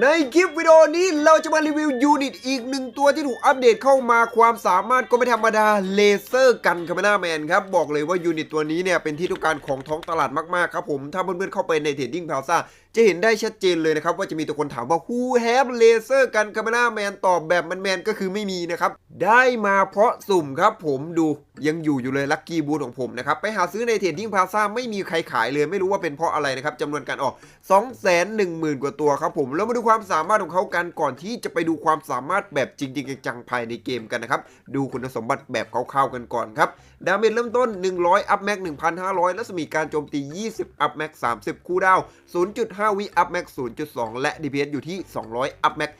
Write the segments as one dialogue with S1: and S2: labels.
S1: ในคลิปวิดีโอนี้เราจะมารีวิวยูนิตอีกหนึ่งตัวที่ถูกอัปเดตเข้ามาความสามารถก็ไม่ธรรมดาเลเซอร์กันคาเมนาแมนครับ บอกเลยว่ายูนิตตัวนี้เนี่ยเป็นที่ต้องการของท้องตลาดมาก ๆ ครับผม ถ้าเพื่อนๆเข้าไปในเทรดดิ้งพาวซ่าจะเห็นได้ชัดเจนเลยนะครับ ว่าจะมีตัวคนถามว่า who have laser กันคาเมราแมนตอบแบบแมนๆก็คือไม่มีนะครับ ได้มาเพราะสุ่มครับผมดูยังอยู่อยู่เลยลัคกี้บูธของผมนะครับ ไปหาซื้อในเทรดดิ้งพาซ่าไม่มีใครขายเลยไม่รู้ว่าเป็นเพราะอะไรนะครับจำนวนการออก 2 1 0 0 0 0 กว่าตัวครับผมแล้วมาดูความสามารถของเขากันก่อนที่จะไปดูความสามารถแบบจริงๆจังๆภายในเกมกันนะครับดูคุณสมบัติแบบคร่าวๆกันก่อนครับดาเมจเริ่มต้น 100 อัพแม็ก1,500 และสมีการโจมตี 20 อัพแม็ก30 คู่ดาว 0.5 5 วิอัพแม็ก0.2 และ DPS อยู่ที่ 200 อัพแม็ก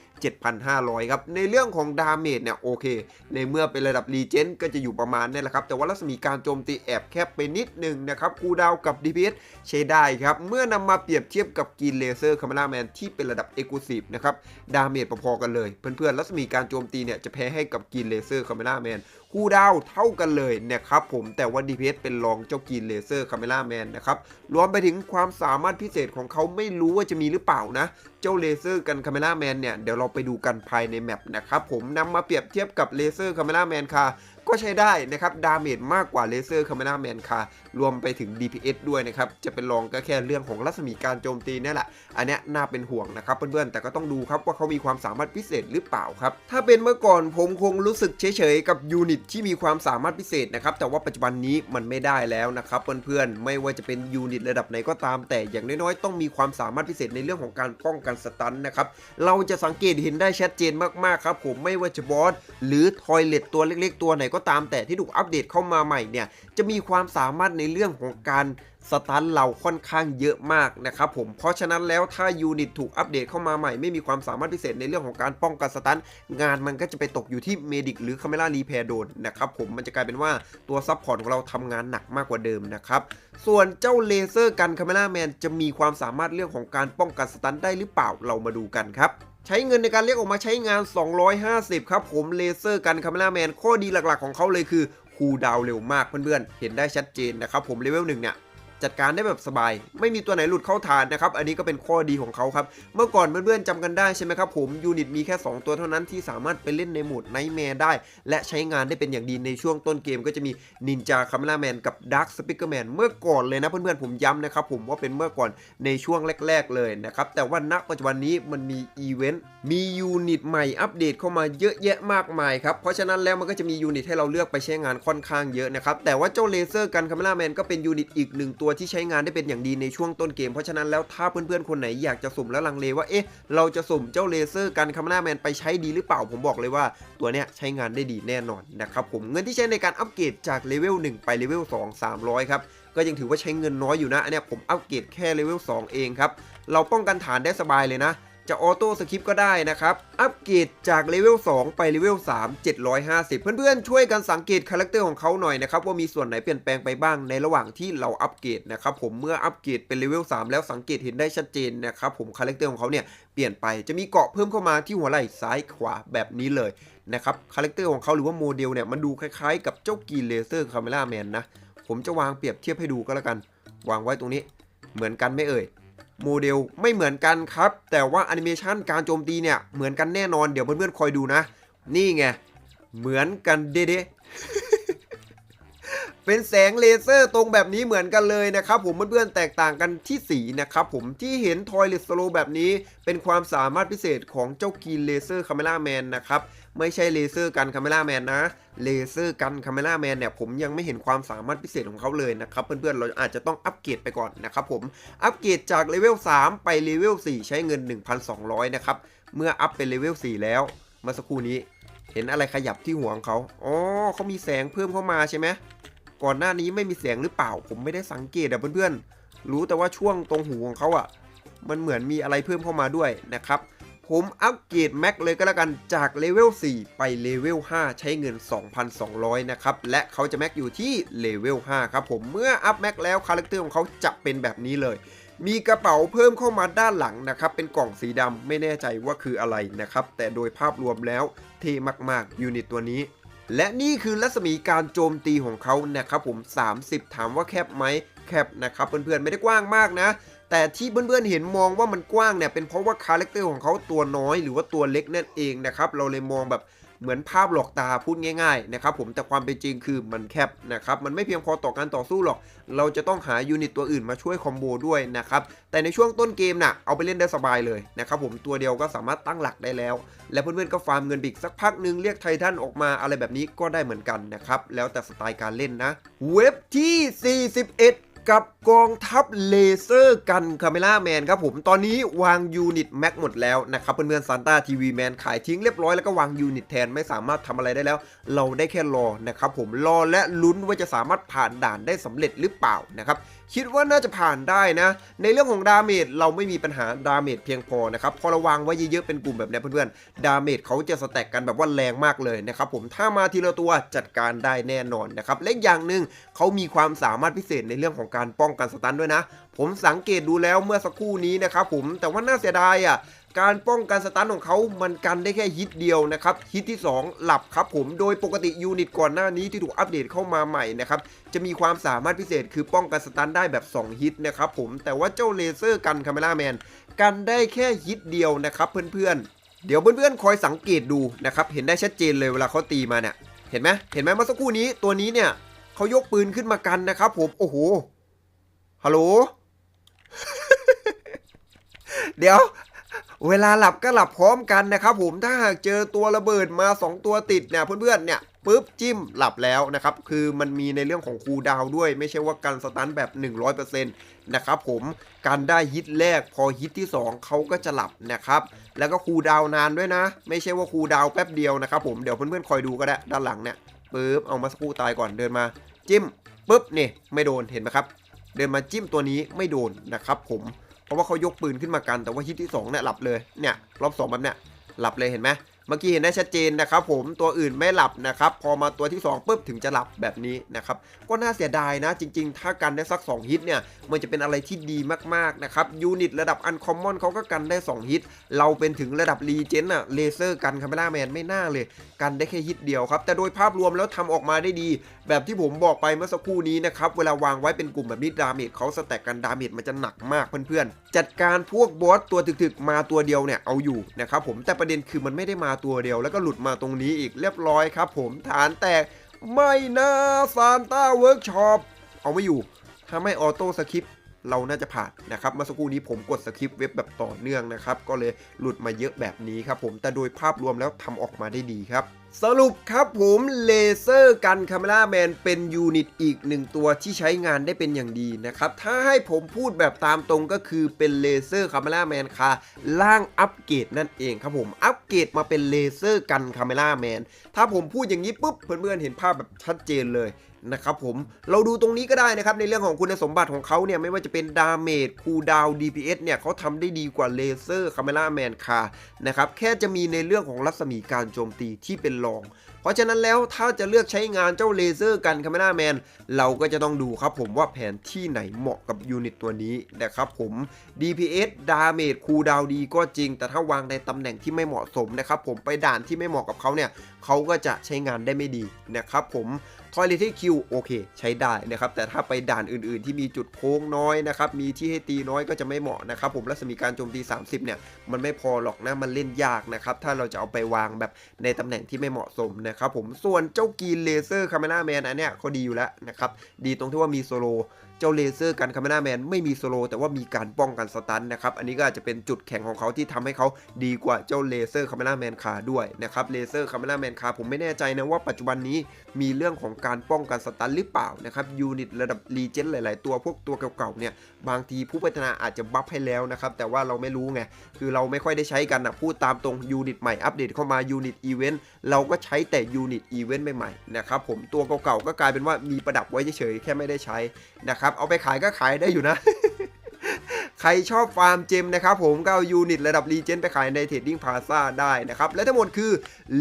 S1: 7,500 ครับ ในเรื่องของดาเมจเนี่ยโอเค ในเมื่อเป็นระดับรีเจนก็จะอยู่ประมาณนี่แหละครับ แต่ว่ารัศมีการโจมตีแอบแคบไปนิดนึงนะครับ คูดาวกับ DPS ใช้ได้ครับ เมื่อนำมาเปรียบเทียบกับกินเลเซอร์คาร์มาแมนที่เป็นระดับเอกลูซีนะครับ ดาเมจพอๆกันเลย เพื่อนๆ รัศมีการโจมตีเนี่ยจะแพ้ให้กับกินเลเซอร์คาร์มาแมน คู่ดาวเท่ากันเลยนะครับผมแต่ว่า DPS เป็นรองเจ้ากีนเลเซอร์คาเมราแมนนะครับรวมไปถึงความสามารถพิเศษของเขาไม่รู้ว่าจะมีหรือเปล่านะ เจ้าเลเซอร์กันคาเมราแมนเนี่ยเดี๋ยวเราไปดูกันภายในแมปนะครับผมนำมาเปรียบเทียบกับเลเซอร์คาเมราแมนค่ะ ก็ใช้ได้นะครับดาเมจมากกว่าเลเซอร์คา m ม r a แมนค่ะรวมไปถึง DPS ด้วยนะครับ จะเป็นรองก็แค่เรื่องของรัศมีการโจมตีนี่แหละ อันเนี้ยน่าเป็นห่วงนะครับเพื่อนๆ แต่ก็ต้องดูครับว่าเขามีความสามารถพิเศษหรือเปล่าครับ ถ้าเป็นเมื่อก่อนผมคงรู้สึกเฉยๆ กับยูนิตที่มีความสามารถพิเศษนะครับ แต่ว่าปัจจุบันนี้มันไม่ได้แล้วนะครับเพื่อนๆ ไม่ว่าจะเป็นยูนิตระดับไหนก็ตาม แต่อย่างน้อยๆ ต้องมีความสามารถพิเศษในเรื่องของการป้องกันสตันนะครับ เราจะสังเกตเห็นได้ชัดเจนมากๆครับผมไม่ว่าจะบอสหรือทอยเลตตัวเล็ก ๆ ตัวไหนก็ตามแต่ที่ถูกอัปเดตเข้ามาใหม่เนี่ยจะมีความสามารถในเรื่องของการสตันเราค่อนข้างเยอะมากนะครับผม เพราะฉะนั้นแล้วถ้ายูนิตถูกอัปเดตเข้ามาใหม่ ไม่มีความสามารถพิเศษในเรื่องของการป้องกันสตันงานมันก็จะไปตกอยู่ที่เมดิกหรือคาเมล่ารีแพร์โดนนะครับผมมันจะกลายเป็นว่าตัวซัพพอร์ตของเราทำงานหนักมากกว่าเดิมนะครับ ส่วนเจ้าเลเซอร์กันคาเมล่าแมนจะมีความสามารถเรื่องของการป้องกันสตันได้หรือเปล่าเรามาดูกันครับ ใช้เงินในการเรียกออกมาใช้งาน 250 ครับผมเลเซอร์กันคาเมล่าแมนข้อดีหลักๆของเขาเลยคือคูดาวเร็วมากเพื่อนๆ เห็นได้ชัดเจนนะครับผมเลเวลหนึ่งเนี่ย จัดการได้แบบสบาย ไม่มีตัวไหนหลุดเข้าฐานนะครับ อันนี้ก็เป็นข้อดีของเขาครับ เมื่อก่อนเพื่อนๆจำกันได้ใช่ไหมครับผมยูนิตมีแค่ 2 ตัวเท่านั้นที่สามารถไปเล่นในโหมดไนท์แมร์ได้ และใช้งานได้เป็นอย่างดีในช่วงต้นเกมก็จะมีนินจาคา m ม r a แมนกับด a r k สปิเกอร์แมนเมื่อก่อนเลยนะเพื่อนๆผมย้ำนะครับผมว่าเป็นเมื่อก่อนในช่วงแรก ๆเลยนะครับแต่ว่าณปัจจุบันนี้มันมีอีเวนต์มียูนิตใหม่อัปเดตเข้ามาเยอะแยะมากมายครับเพราะฉะนั้นแล้วมันก็จะมียูนิตให้เราเลือกไปใช้งานค่อนข้างเยอะนะครับแต่ว่าเจ้าเลเซอร์กันคา m ม r a แมนก็เป็นยูนิตอีกหนึ่งตัวที่ใช้งานได้เป็นอย่างดีในช่วงต้นเกม เพราะฉะนั้นแล้วถ้าเพื่อนๆคนไหนอยากจะสุ่มแล้วลังเลว่าเอ๊ะเราจะสุ่มเจ้าเลเซอร์กันคา m ม r a แมนไปใช้ดีหรือเปล่าผมบอกเลยว่าตัวเนี้ยใช้งานได้ดีแน่นอนนะครับผมเงินที่ใช้ในการอัปเกรดจากเลเวล1ไปเลเวล2 300ครับก็ยังถือว่าใช้เงินน้อยอยู่นะอันเนี้ยผมอัปเกรดแค่เลเวล2เองครับเราป้องกันฐานได้สบายเลยนะ จะออโต้สคริปก็ได้นะครับ อัปเกรดจากเลเวล2 ไปเลเวล3 750 เพื่อนๆ ช่วยกันสังเกตคาแรคเตอร์ของเขาหน่อยนะครับ ว่ามีส่วนไหนเปลี่ยนแปลงไปบ้างในระหว่างที่เราอัปเกรดนะครับผมเมื่ออัปเกรดเป็นเลเวล3แล้วสังเกตเห็นได้ชัดเจนนะครับผมคาแรคเตอร์ของเขาเนี่ยเปลี่ยนไปจะมีเกาะเพิ่มเข้ามาที่หัวไหล่ซ้ายขวาแบบนี้เลยนะครับคาแรคเตอร์ของเขาหรือว่าโมเดลเนี่ยมันดูคล้ายๆ กับเจ้ากีเลเซอร์คาเมล่าแมนนะผมจะวางเปรียบเทียบให้ดูก็แล้วกัน วางไว้ตรงนี้เหมือนกันไม่เอ่ย โมเดลไม่เหมือนกันครับ แต่ว่าแอนิเมชันการโจมตีเนี่ยเหมือนกันแน่นอนเดี๋ยวเพื่อนๆคอยดูนะ นี่ไง เหมือนกันเด้ๆ เป็นแสงเลเซอร์ตรงแบบนี้เหมือนกันเลยนะครับผมเพื่อนๆแตกต่างกันที่สีนะครับผมที่เห็นทอยเลสโลแบบนี้เป็นความสามารถพิเศษของเจ้ากีนเลเซอร์คาเมล่าแมนนะครับไม่ใช่เลเซอร์กันคาเมล่าแมนนะเลเซอร์กันคาเมล่าแมนเนี่ยผมยังไม่เห็นความสามารถพิเศษของเขาเลยนะครับเพื่อนๆเราอาจจะต้องอัปเกรดไปก่อนนะครับผมอัปเกรดจากเลเวล3ไปเลเวล4ใช้เงิน 1,200นะครับเมื่ออัปเป็นเลเวล4แล้วเมื่อสักครู่นี้ เห็นอะไรขยับที่หัวของเขาอ๋อเขามีแสงเพิ่มเข้ามาใช่ไหม ก่อนหน้านี้ไม่มีแสงหรือเปล่า ผมไม่ได้สังเกตอะเพื่อนๆ รู้แต่ว่าช่วงตรงหูของเขาอะมันเหมือนมีอะไรเพิ่มเข้ามาด้วยนะครับ ผมอัปเกรดแม็กเลยก็แล้วกันจากเลเวล4 ไปเลเวล5 ใช้เงิน 2,200 นะครับ และเขาจะแม็กอยู่ที่เลเวล5ครับผมเมื่ออัพแม็กแล้วคาแรคเตอร์ของเขาจะเป็นแบบนี้เลยมีกระเป๋าเพิ่มเข้ามาด้านหลังนะครับ เป็นกล่องสีดำไม่แน่ใจว่าคืออะไรนะครับ แต่โดยภาพรวมแล้วเท่มากๆยูนิตตัวนี้ และนี่คือรัศมีการโจมตีของเขานะครับผม 30 ถามว่าแคบไหมแคบนะครับเพื่อนๆไม่ได้กว้างมากนะ แต่ที่เพื่อนๆเห็นมองว่ามันกว้างเนี่ยเป็นเพราะว่าคาแรคเตอร์ของเขาตัวน้อยหรือว่าตัวเล็กนั่นเองนะครับเราเลยมองแบบ เหมือนภาพหลอกตาพูดง่ายๆนะครับผมแต่ความเป็นจริงคือมันแคบนะครับมันไม่เพียงพอต่อการต่อสู้หรอก เราจะต้องหายูนิตตัวอื่นมาช่วยคอมโบด้วยนะครับแต่ในช่วงต้นเกมน่ะเอาไปเล่นได้สบายเลยนะครับผมตัวเดียวก็สามารถตั้งหลักได้แล้ว และเพื่อนๆก็ฟาร์มเงินบิกสักพักหนึ่งเรียกไททันออกมาอะไรแบบนี้ก็ได้เหมือนกันนะครับแล้วแต่สไตล์การเล่นนะเว็บที่ 41 กับกองทัพเลเซอร์กันคาเมล่าแมนครับผมตอนนี้วางยูนิตแม็กหมดแล้วนะครับเพื่อนๆซันต้าทีวีแมนขายทิ้งเรียบร้อยแล้วก็วางยูนิตแทนไม่สามารถทำอะไรได้แล้ว เราได้แค่รอนะครับผมรอและลุ้นว่าจะสามารถผ่านด่านได้สำเร็จหรือเปล่านะครับคิดว่าน่าจะผ่านได้นะ ในเรื่องของดาเมจเราไม่มีปัญหาดาเมจเพียงพอนะครับพอเราวางไว้เยอะๆเป็นกลุ่มแบบนี้เพื่อนๆดาเมจเขาจะสแต็กกันแบบว่าแรงมากเลยนะครับผมถ้ามาทีละตัวจัดการได้แน่นอนนะครับและอีกอย่างหนึ่งเขามีความสามารถพิเศษในเรื่องของการป้องกันสตันด้วยนะ ผมสังเกตดูแล้วเมื่อสักครู่นี้นะครับผมแต่ว่าน่าเสียดายอะการป้องกันสตันของเขามันกันได้แค่ฮิตเดียวนะครับ ฮิตที่ 2 หลับครับผม โดยปกติยูนิตก่อนหน้านี้ที่ถูกอัปเดตเข้ามาใหม่นะครับ จะมีความสามารถพิเศษคือป้องกันสตันได้แบบ 2 ฮิตนะครับผม แต่ว่าเจ้าเลเซอร์กันคาเมล่าแมนกันได้แค่ฮิตเดียวนะครับเพื่อนๆ เดี๋ยวเพื่อนๆ คอยสังเกตดูนะครับ เห็นได้ชัดเจนเลยเวลาเขาตีมาเนี่ย เห็นไหมเห็นไหมเมื่อสักครู่นี้ตัวนี้เนี่ยเขายกปืนขึ้นมากันนะครับผม โอ้โห ฮัลโหล เดี๋ยว เวลาหลับก็หลับพร้อมกันนะครับผม ถ้าหากเจอตัวระเบิดมา 2 ตัวติดเนี่ยเพื่อนๆเนี่ยปุ๊บจิ้มหลับแล้วนะครับ คือมันมีในเรื่องของคูดาวด้วย ไม่ใช่ว่ากันสตันแบบ 100%นะครับผมการได้ฮิตแรกพอฮิตที่ 2เขาก็จะหลับนะครับ แล้วก็คูดาวนานด้วยนะ ไม่ใช่ว่าคูดาวแป๊บเดียวนะครับผมเดี๋ยวเพื่อนๆคอยดูก็ได้ด้านหลังเนี่ยปุ๊บเอามาสกู่ตายก่อนเดินมา จิ้มปุ๊บนี่ไม่โดนเห็นไหมครับ เดินมาจิ้มตัวนี้ไม่โดนนะครับผมเพราะว่าเขายกปืนขึ้นมากันแต่ว่าฮิตที่2เนี่ยหลับเลยเนี่ยรอบ2แบบเนี่ยหลับเลยเห็นไหม มื่อกี้เห็นได้ชัดเจนนะครับผมตัวอื่นไม่หลับนะครับพอมาตัวที่2ปุ๊บถึงจะหลับแบบนี้นะครับก็น่าเสียดายนะจริง ๆ ถ้ากันได้สัก 2 ฮิตเนี่ยมันจะเป็นอะไรที่ดีมากๆนะครับยูนิตระดับอันคอมมอนเขาก็กันได้ 2 ฮิต เราเป็นถึงระดับรีเจนอะเลเซอร์กันคาเมล่าแมนไม่น่าเลย กันได้แค่ฮิตเดียวครับ แต่โดยภาพรวมแล้วทำออกมาได้ดี แบบที่ผมบอกไปเมื่อสักครู่นี้นะครับเวลาวางไว้เป็นกลุ่มแบบนี้ดาเมจเขาสแต็กกันดาเมจมันจะหนักมากเพื่อนๆจัดการพวกบอสตัวถึกๆมาตัวเดียวเนี่ยเอาอยู่นะครับผมแต่ประเด็นคือมันไม่ได้มาตัวเดียว แล้วก็หลุดมาตรงนี้อีกเรียบร้อยครับ ผมฐานแตกไม่นะซานต้าเวิร์กช็อปเอาไม่อยู่ถ้าไม่ออโต้สคริป เราน่าจะผ่านนะครับเมื่อสักครู่นี้ผมกดสคริปต์เว็บแบบต่อเนื่องนะครับ ก็เลยหลุดมาเยอะแบบนี้ครับผมแต่โดยภาพรวมแล้วทำออกมาได้ดีครับสรุปครับผมเลเซอร์กันคาเมล่าแมนเป็นยูนิตอีกหนึ่งตัวที่ใช้งานได้เป็นอย่างดีนะครับ ถ้าให้ผมพูดแบบตามตรงก็คือเป็นเลเซอร์คาเมล่าแมนคาล่างอัปเกรดนั่นเองครับผมอัปเกรดมาเป็นเลเซอร์กันคาเมล่าแมนถ้าผมพูดอย่างนี้ปุ๊บเพื่อนๆเห็นภาพแบบชัดเจนเลย นะครับผมเราดูตรงนี้ก็ได้นะครับในเรื่องของคุณสมบัติของเขาเนี่ยไม่ว่าจะเป็นดาเมจคูดาว DPS เนี่ยเขาทำได้ดีกว่าเลเซอร์คาเมล่าแมนคานะครับแค่จะมีในเรื่องของรัศมีการโจมตีที่เป็นรอง เพราะฉะนั้นแล้วถ้าจะเลือกใช้งานเจ้าเลเซอร์กันคาเมล่าแมนเราก็จะต้องดูครับผมว่าแผนที่ไหนเหมาะกับยูนิตตัวนี้นะครับผม DPS ดาเมจคูดาวดีก็จริง แต่ถ้าวางในตำแหน่งที่ไม่เหมาะสมนะครับผมไปด่านที่ไม่เหมาะกับเขาเนี่ยเขาก็จะใช้งานได้ไม่ดีนะครับผมทอยเลที่คิวโอเค ใช้ได้นะครับ แต่ถ้าไปด่านอื่นๆ ที่มีจุดโค้งน้อยนะครับ มีที่ให้ตีน้อยก็จะไม่เหมาะนะครับ ผมรัศมีการโจมตี 30 เนี่ย มันไม่พอหรอกนะ มันเล่นยากนะครับ ถ้าเราจะเอาไปวางแบบในตำแหน่งที่ไม่เหมาะสมนะครับผมส่วนเจ้ากีนเลเซอร์คาเมล่าแมนอันเนี้ยเขาดีอยู่แล้วนะครับดีตรงที่ว่ามีโซโลเจ้าเลเซอร์กันคาเมล่าแมนไม่มีโซโลแต่ว่ามีการป้องกันสตันนะครับอันนี้ก็อาจจะเป็นจุดแข็งของเขาที่ทำให้เขาดีกว่าเจ้าเลเซอร์คาเมล่าแมนคาด้วยนะครับเลเซอร์คาเมล่าแมนคาผมไม่แน่ใจนะว่าปัจจุบันนี้มีเรื่องของการป้องกันสตันหรือเปล่านะครับยูนิตระดับรีเจนหลาย ๆ ตัวพวกตัวเก่า ๆ เนี่ยบางทีผู้พัฒนาอาจจะบัฟให้แล้วนะครับแต่ว่าเราไม่รู้ไงคือเราไม่ค่อยได้ใช้กันนะพูดตามตรงยูนิตใหม่อัปเดตเข้ามายูนิตอีเวนต์เราก็ใช้แต่ยูนิตอีเวนต์ใหม่ๆนะครับผมตัวเก่าๆก็กลายเป็นว่ามีประดับไว้เฉยๆแค่ไม่ได้ใช้นะครับเอาไปขายก็ขายได้อยู่นะใครชอบฟาร์มเจมนะครับผมก็เอายูนิตระดับรีเจนไปขายในเทรดดิ้งพาซาได้นะครับ และทั้งหมดคือ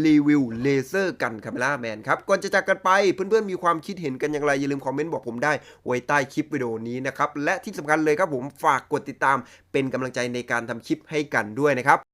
S1: รีวิวเลเซอร์กันคาเมล่าแมนครับ ก่อนจะจากกันไปเพื่อนๆ มีความคิดเห็นกันอย่างไร อย่าลืมคอมเมนต์บอกผมได้ ไว้ใต้คลิปวิดีโอนี้นะครับ และที่สำคัญเลยครับผมฝากกดติดตามเป็นกำลังใจในการทำคลิปให้กันด้วยนะครับ